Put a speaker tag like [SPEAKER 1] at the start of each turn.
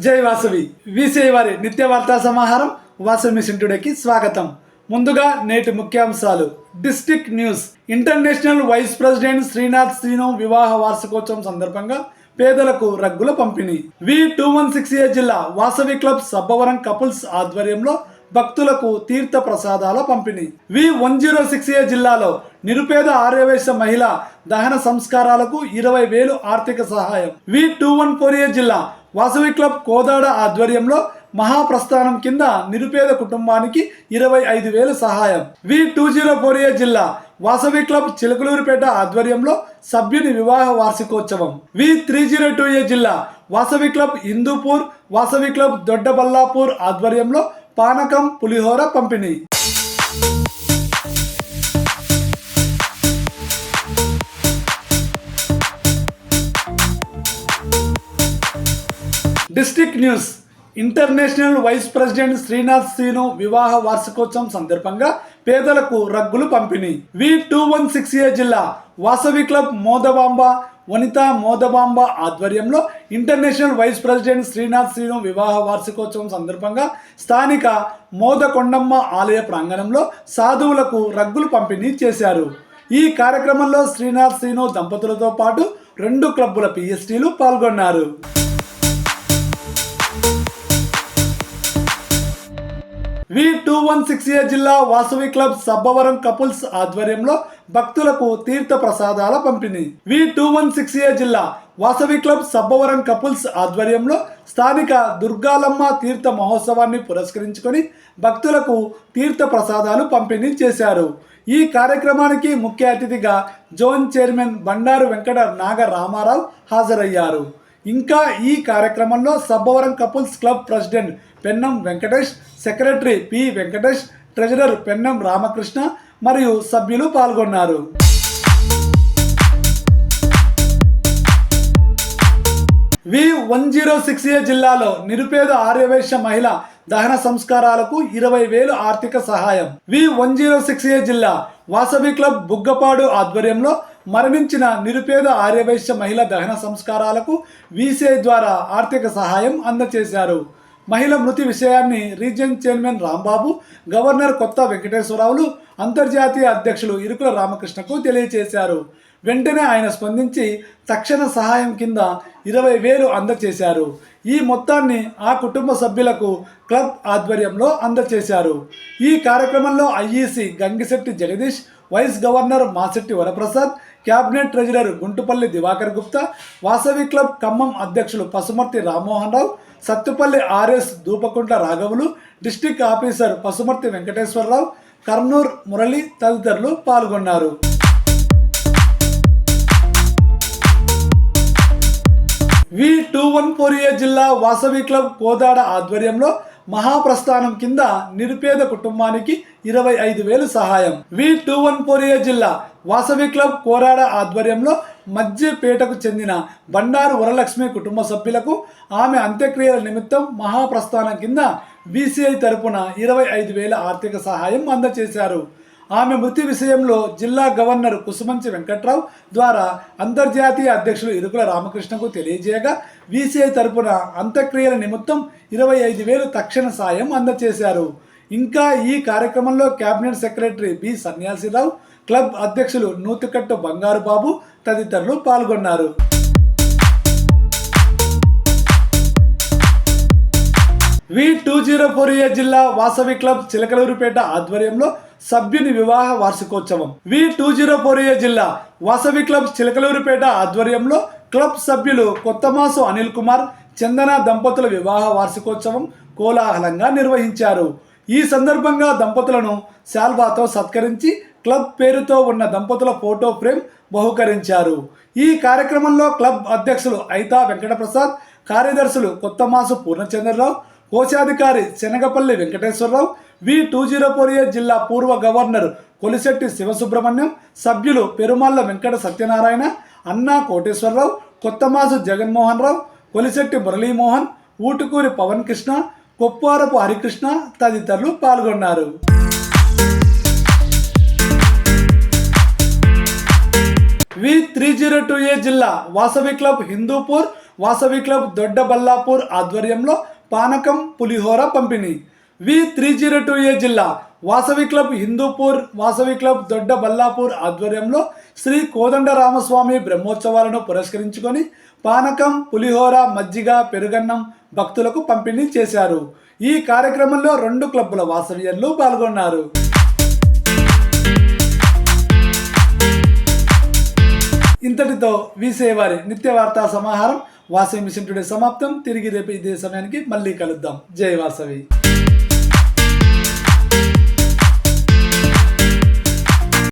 [SPEAKER 1] జై వాసవి. వీసీఐ వారి నిత్య వార్తా సమాహారం వాసవి మిషన్ టుడేకి స్వాగతం. ముందుగా నేటి ముఖ్యాంశాలు. District news. International vice president Srinath Srinu వివాహ వార్షికోత్సవం సందర్భంగా పేదలకు రగ్గుల పంపిణీ. V two one six A జిల్లా వాసవి క్లబ్ సబ్బవరం కపుల్స్ ఆధ్వర్యంలో భక్తులకు తీర్థ ప్రసాదాల పంపిణీ. V one zero six A జిల్లాలో నిరుపేద ఆర్యవేశ మహిళ దహన సంస్కారాలకు ఇరవై వేలు ఆర్థిక సహాయం. V two one four A జిల్లా వాసవి క్లబ్ కోదాడ ఆధ్వర్యంలో మహాప్రస్థానం కింద నిరుపేద కుటుంబానికి ఇరవై ఐదు వేలు సహాయం. V two zero four A జిల్లా వాసవి క్లబ్ చిలకలూరుపేట ఆధ్వర్యంలో సభ్యుని వివాహ వార్షికోత్సవం. V three zero two A జిల్లా వాసవి క్లబ్ హిందూపూర్ వాసవి క్లబ్ దొడ్డబల్లాపూర్ ఆధ్వర్యంలో పానకం పులిహోర పంపిణీ. District news. International vice president Srinath Srinu వివాహ వార్షికోత్సవం సందర్భంగా పేదలకు రగ్గులు పంపిణీ. V two one six A జిల్లా వాసవి క్లబ్ మోదబాంబ వనిత మోదబాంబ ఆధ్వర్యంలో international vice president Srinath Srinu వివాహ వార్షికోత్సవం సందర్భంగా స్థానిక మోదకొండమ్మ ఆలయ ప్రాంగణంలో సాధువులకు రగ్గులు పంపిణీ చేశారు. ఈ కార్యక్రమంలో శ్రీనాథ్ శ్రీను దంపతులతో పాటు రెండు క్లబ్బుల పిఎస్టీలు పాల్గొన్నారు. V two one six A జిల్లా వాసవి క్లబ్ సబ్బవరం కపుల్స్ ఆధ్వర్యంలో భక్తులకు తీర్థ ప్రసాదాల పంపిణీ. V two one six A జిల్లా వాసవి క్లబ్ సబ్బవరం కపుల్స్ ఆధ్వర్యంలో స్థానిక దుర్గాలమ్మ తీర్థ మహోత్సవాన్ని పురస్కరించుకొని భక్తులకు తీర్థ ప్రసాదాలు పంపిణీ చేశారు. ఈ కార్యక్రమానికి ముఖ్య అతిథిగా జోన్ చైర్మన్ బండారు వెంకట నాగ రామారావు హాజరయ్యారు. ఇంకా ఈ కార్యక్రమంలో Sabbavaram couples club president Pennam Venkatesh secretary P Venkatesh treasurer Pennam Ramakrishna మరియు సభ్యులు పాల్గొన్నారు. V one zero six A జిల్లాలో నిరుపేద ఆర్యవేశ్య మహిళ దహన సంస్కారాలకు ఇరవై వేలు ఆర్థిక సహాయం. V one zero six A జిల్లా వాసవి క్లబ్ బుగ్గపాడు ఆధ్వర్యంలో మరణించిన నిరుపేద ఆర్యవైశ్య మహిళ దహన సంస్కారాలకు వీసీఐ ద్వారా ఆర్థిక సహాయం అందజేశారు మహిళ మృతి విషయాన్ని రీజియన్ చైర్మన్ రాంబాబు గవర్నర్ కొత్త వెంకటేశ్వరరావులు అంతర్జాతీయ అధ్యక్షులు ఇరుకుల రామకృష్ణకు తెలియజేశారు వెంటనే ఆయన స్పందించి తక్షణ సహాయం కింద ఇరవై వేలు అందజేశారు ఈ మొత్తాన్ని ఆ కుటుంబ సభ్యులకు క్లబ్ ఆధ్వర్యంలో అందజేశారు ఈ కార్యక్రమంలో IEC Gangisetti Jagadish vice governor Masetti Varaprasad cabinet treasurer Guntupalli Divakar Gupta Vasavi club Khammam అధ్యక్షులు పసుమర్తి రామ్మోహన్ రావు సత్తుపల్లి ఆర్ఎస్ దూపకుంట్ల రాఘవులు డిస్టిక్ ఆఫీసర్ పసుమర్తి వెంకటేశ్వరరావు కర్నూర్ మురళి తదితరులు పాల్గొన్నారు. V two one four A Vasavi Vasavi club Kodad ఆధ్వర్యంలో మహాప్రస్థానం కింద నిరుపేద కుటుంబానికి ఇరవై ఐదు వేలు సహాయం. V two one four A Vasavi Vasavi club Korada ఆధ్వర్యంలో మధ్యపేటకు చెందిన బండారు వరలక్ష్మి కుటుంబ సభ్యులకు ఆమె అంత్యక్రియల నిమిత్తం మహాప్రస్థానం కింద బీసీఐ తరపున ఇరవై ఐదు వేల ఆర్థిక సహాయం అందజేశారు. ఆమె మృతి విషయంలో జిల్లా గవర్నర్ కుసుమంచి వెంకట్రావు ద్వారా అంతర్జాతీయ అధ్యక్షులు ఇరుకుల రామకృష్ణకు తెలియజేయగా వీసీఐ తరపున అంత్యక్రియల నిమిత్తం ఇరవై ఐదు వేలు తక్షణ సాయం అందజేశారు. ఇంకా ఈ కార్యక్రమంలో cabinet secretary B Sanyasirao club అధ్యక్షులు నూతికట్టు బంగారు బాబు తదితరులు పాల్గొన్నారు. V two zero four A జిల్లా వాసవి క్లబ్ చిలకలూరుపేట ఆధ్వర్యంలో సభ్యుని వివాహ వార్షికోత్సవం. V two zero four A జిల్లా వాసవి క్లబ్ చిలకలూరుపేట ఆధ్వర్యంలో క్లబ్ సభ్యులు కొత్తమాసు అనిల్ కుమార్ చందన దంపతుల వివాహ వార్షికోత్సవం కోలాహలంగా నిర్వహించారు. ఈ సందర్భంగా దంపతులను శాల్వాతో సత్కరించి క్లబ్ పేరుతో ఉన్న దంపతుల ఫోటో ఫ్రేమ్ బహుకరించారు. ఈ కార్యక్రమంలో క్లబ్ అధ్యక్షులు ఐతా వెంకటప్రసాద్ కార్యదర్శులు కొత్తమాసు పూర్ణచంద్రరావు కోశాధికారి Sanagapalli Venkateswararao V two zero four A జిల్లా పూర్వ గవర్నర్ కొలిశెట్టి శివసుబ్రహ్మణ్యం సభ్యులు పెరుమల్ల వెంకట సత్యనారాయణ అన్నా కోటేశ్వరరావు కొత్తమాసు జగన్మోహన్ రావు కొలిశెట్టి మురళీమోహన్ ఊటుకూరి పవన్ కృష్ణ కొప్పారపు హరికృష్ణ తదితరులు పాల్గొన్నారు. V three zero two A జిల్లా వాసవి క్లబ్ హిందూపూర్ వాసవి క్లబ్ దొడ్డబల్లాపూర్ ఆధ్వర్యంలో పానకం పులిహోర పంపిణీ. V three zero two A జిల్లా Vasavi club Hindupur Vasavi club Doddaballapur ఆధ్వర్యంలో శ్రీ కోదండ రామస్వామి బ్రహ్మోత్సవాలను పురస్కరించుకొని పానకం పులిహోర మజ్జిగ పెరుగన్నం భక్తులకు పంపిణీ చేశారు. ఈ కార్యక్రమంలో రెండు క్లబ్బుల వాసవ్యర్లు పాల్గొన్నారు. ఇంతటితో వీసేవారి నిత్య వార్తా సమాహారం వాసవి మిషన్ టుడే సమాప్తం. తిరిగి రేపు ఇదే సమయానికి మళ్ళీ కలుద్దాం. జై వాసవి.